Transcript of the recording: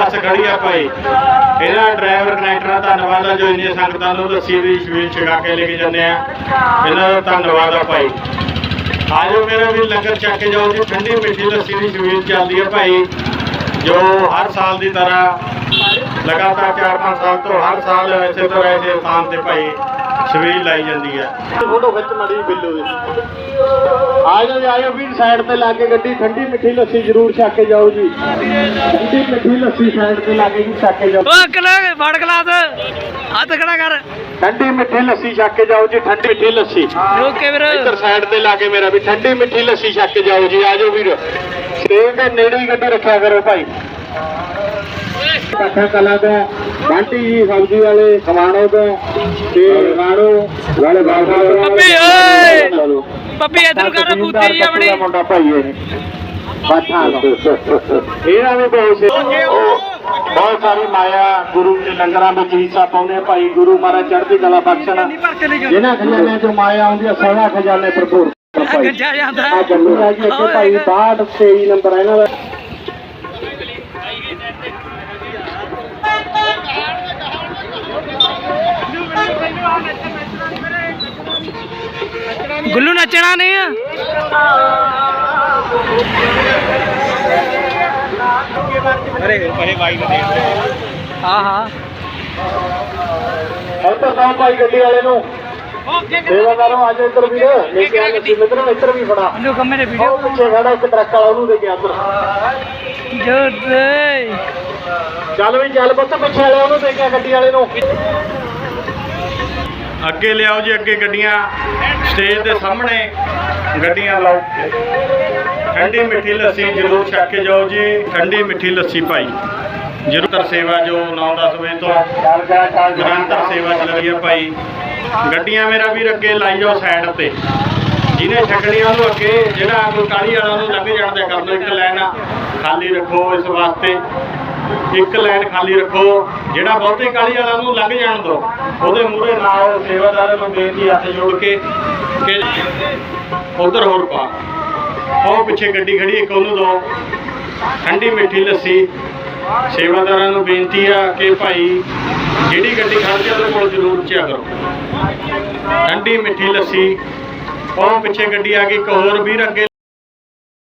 ਬੱਸ ਖੜੀ ਆ ਭਾਈ। ਇਹਦਾ ਡਰਾਈਵਰ ਕਨੈਕਟਰ ਦਾ ਧੰਨਵਾਦ ਆ ਜੋ ਇੰਨੀਆਂ ਸੰਗਤਾਂ ਨੂੰ ਲੱਸੀ ਦੀ ਸ਼ਵੀਲ ਛਕਾ ਕੇ ਲੈ ਕੇ ਜਾਂਦੇ ਆ। ਇਹਨਾਂ ਦਾ ਧੰਨਵਾਦ ਆ ਭਾਈ। ਆਜੋ ਮੇਰਾ ਵੀ ਲੰਗਰ ਚੱਕ ਕੇ ਜਾਓ ਜੀ, ਠੰਡੀ ਮਿੱਠੀ ਲੱਸੀ ਦੀ ਸ਼ਵੀਲ ਚੱਲਦੀ ਆ ਭਾਈ। ਜੋ ਹਰ ਸਾਲ ਦੀ ਤਰ੍ਹਾਂ ਲਗਾਤਾਰ 4-5 ਸਾਲ ਤੋਂ ਹਰ ਸਾਲ ਇਸੇ ਤਰ੍ਹਾਂ ਇਸੇ ਸਥਾਨ ਤੇ ਭਾਈ ਸ਼ਵੀਲ ਲਾਈ ਜਾਂਦੀ ਹੈ। ਫੋਟੋ ਖਿੱਚ ਮੜੀ ਬਿੱਲੂ ਦੀ। ਆ ਜਾਓ ਜੀ, ਆ ਜਾਓ ਵੀਰ ਸਾਈਡ ਤੇ ਲਾ ਕੇ ਗੱਡੀ ਠੰਡੀ ਮਿੱਠੀ ਲੱਸੀ ਜ਼ਰੂਰ ਛੱਕ ਕੇ ਜਾਓ ਜੀ। ਠੰਡੀ ਮਿੱਠੀ ਲੱਸੀ ਸਾਈਡ ਤੇ ਲਾ ਕੇ ਜੀ ਛੱਕ ਕੇ ਜਾਓ। ਓ ਅਕਲ ਫੜ ਗਲਾਸ ਹੱਥ ਖੜਾ ਕਰ। ਠੰਡੀ ਮਿੱਠੀ ਲੱਸੀ ਛੱਕ ਕੇ ਜਾਓ ਜੀ ਠੰਡੀ ਮਿੱਠੀ ਲੱਸੀ। ਰੋਕ ਕੇ ਵੀਰ। ਇੱਧਰ ਸਾਈਡ ਤੇ ਲਾ ਕੇ ਮੇਰਾ ਵੀ ਠੰਡੀ ਮਿੱਠੀ ਲੱਸੀ ਛੱਕ ਕੇ ਜਾਓ ਜੀ ਆ ਜਾਓ ਵੀਰ। ਸਟੇਜ ਦੇ ਨੇੜੇ ਹੀ ਗੱਡੀ ਰੱਖਿਆ ਕਰੋ ਭਾਈ। ਕੱਠਾ ਕਲਾ ਦਾ ਬੰਟੀ ਜੀ ਸਬਜ਼ੀ ਵਾਲੇ ਖਮਾਣੋ ਦਾ ਤੇ ਰਾਣੋ ਵਾਲੇ ਬਾਬਾ ਪੱਪੀ ਓਏ! ਪੱਪੀ ਇਧਰ ਕਰ ਬੂਤੀ ਜੀ ਆਪਣੀ। ਦਾ ਮੁੰਡਾ ਭਾਈ ਇਹ ਬਾਠਾ ਦਾ ਇਹਨਾਂ ਵੀ ਬਹੁਤ ਬਹੁਤ ਸਾਰੀ ਮਾਇਆ ਗੁਰੂ ਦੇ ਲੰਗਰਾਂ ਵਿੱਚ ਹਿੱਸਾ ਪਾਉਂਦੇ ਭਾਈ। ਗੁਰੂ ਮਹਾਰਾਜ ਚੜ੍ਹਦੀ ਕਲਾ ਬਖਸ਼ਣ। ਜਿਨ੍ਹਾਂ ਖਜ਼ਾਨਿਆਂ ਚੋਂ ਮਾਇਆ ਆਉਂਦੀ ਆ ਸੋਨਾ ਖਜ਼ਾਨੇ ਭਰਪੂਰ। ਭਾਈ ਆ ਜੰਮੂ ਆ ਜੀ ਇੱਥੇ ਭਾਈ 62 23 ਨੰਬਰ ਇਹਨਾਂ ਦਾ। ਗੁੱਲੂ ਨੱਚਣਾ ਨਹੀਂ ਆ? ਅਰੇ ਪੈਸੇ ਬਾਈ ਨੂੰ ਦੇ ਹਾਂ ਹਾਂ। ਇੱਧਰ ਤਾਂ ਭਾਈ ਗੱਡੀ ਵਾਲੇ ਨੂੰ। ਸੇਵਾਦਾਰੋਂ ਜਾਓ ਇੱਧਰ ਵੀ ਲੈ ਕੇ ਮਿੱਤਰੋਂ ਇੱਧਰ ਵੀ ਫੜਾ। ਇਹਨੂੰ ਕੰਮੇ ਨੇ ਵੀਡੀਓ ਉਹ ਪਿੱਛੇ ਖੜਾ ਇੱਕ ਟਰੱਕ ਵਾਲਾ ਉਹਨੂੰ ਦੇ ਕੇ ਇੱਧਰ। ਜੋਰ ਦੇ। ਚੱਲ ਵੀ ਚੱਲ ਪੁੱਤ ਪਿੱਛੇ ਵਾਲੇ ਉਹਨੂੰ ਦੇ ਕੇ ਗੱਡੀ ਵਾਲੇ ਨੂੰ। ਅੱਗੇ ਲਿਆਓ ਜੀ, ਅੱਗੇ ਗੱਡੀਆਂ। ਸਟੇਜ ਦੇ ਸਾਹਮਣੇ ਗੱਡੀਆਂ ਲਾਓ। ਠੰਡੀ ਮਿੱਠੀ ਲੱਸੀ ਜ਼ਰੂਰ ਛਕ ਕੇ ਜਾਓ ਜੀ। ਠੰਡੀ ਮਿੱਠੀ ਲੱਸੀ ਭਾਈ। ਜ਼ਰੂਰ ਸੇਵਾ ਜੋ 9-10 ਵਜੇ ਤੋਂ ਨਿਰੰਤਰ ਸੇਵਾ ਚੱਲ ਰਹੀ ਹੈ ਭਾਈ। ਗੱਡੀਆਂ ਮੇਰਾ ਵੀਰ ਅੱਗੇ ਲਾਈ ਜਾਓ ਸਾਈਡ ਤੇ। ਜਿਹਨੇ ਛਕਣੀਆਂ ਉਹਨੂੰ ਅੱਗੇ, ਜਿਹੜਾ ਕੋਈ ਕਾਲੀ ਵਾਲਾ ਉਹਨੂੰ ਲੰਘ ਜਾਣ ਦਿਆ ਕਰ ਦਿਓ ਇੱਕ ਲਾਈਨ ਖਾਲੀ ਰੱਖੋ ਇਸ ਵਾਸਤੇ। ਇੱਕ ਲਾਈਨ ਖਾਲੀ ਰੱਖੋ, ਜਿਹੜਾ ਬਹੁਤੇ ਕਾਲੀ ਵਾਲਾ ਉਹਨੂੰ ਲੰਘ ਜਾਣ ਦਿਓ ਉਹਦੇ ਮੂਹਰੇ ਨਾਲ ਸੇਵਾਦਾਰਾਂ ਨੂੰ ਬੇਨਤੀ ਹੱਥ ਜੋੜ ਕੇ ਕਿ ਉਧਰ ਹੋਰ ਪਾ। ਉਹ ਪਿੱਛੇ ਗੱਡੀ ਖੜੀ, ਇੱਕ ਉਹਨੂੰ ਦਿਓ ਠੰਡੀ ਮਿੱਠੀ ਲੱਸੀ। ਸੇਵਾਦਾਰਾਂ ਨੂੰ ਬੇਨਤੀ ਆ ਕਿ ਭਾਈ, ਜਿਹੜੀ ਗੱਡੀ ਖੜਦੀ ਉਹਦੇ ਕੋਲ ਜ਼ਰੂਰ ਚਿਆ ਕਰੋ। ਠੰਡੀ ਮਿੱਠੀ ਲੱਸੀ। ਉਹ ਪਿੱਛੇ ਗੱਡੀ ਆ ਗਈ, ਇੱਕ ਹੋਰ ਵੀਰ ਅੱਗੇ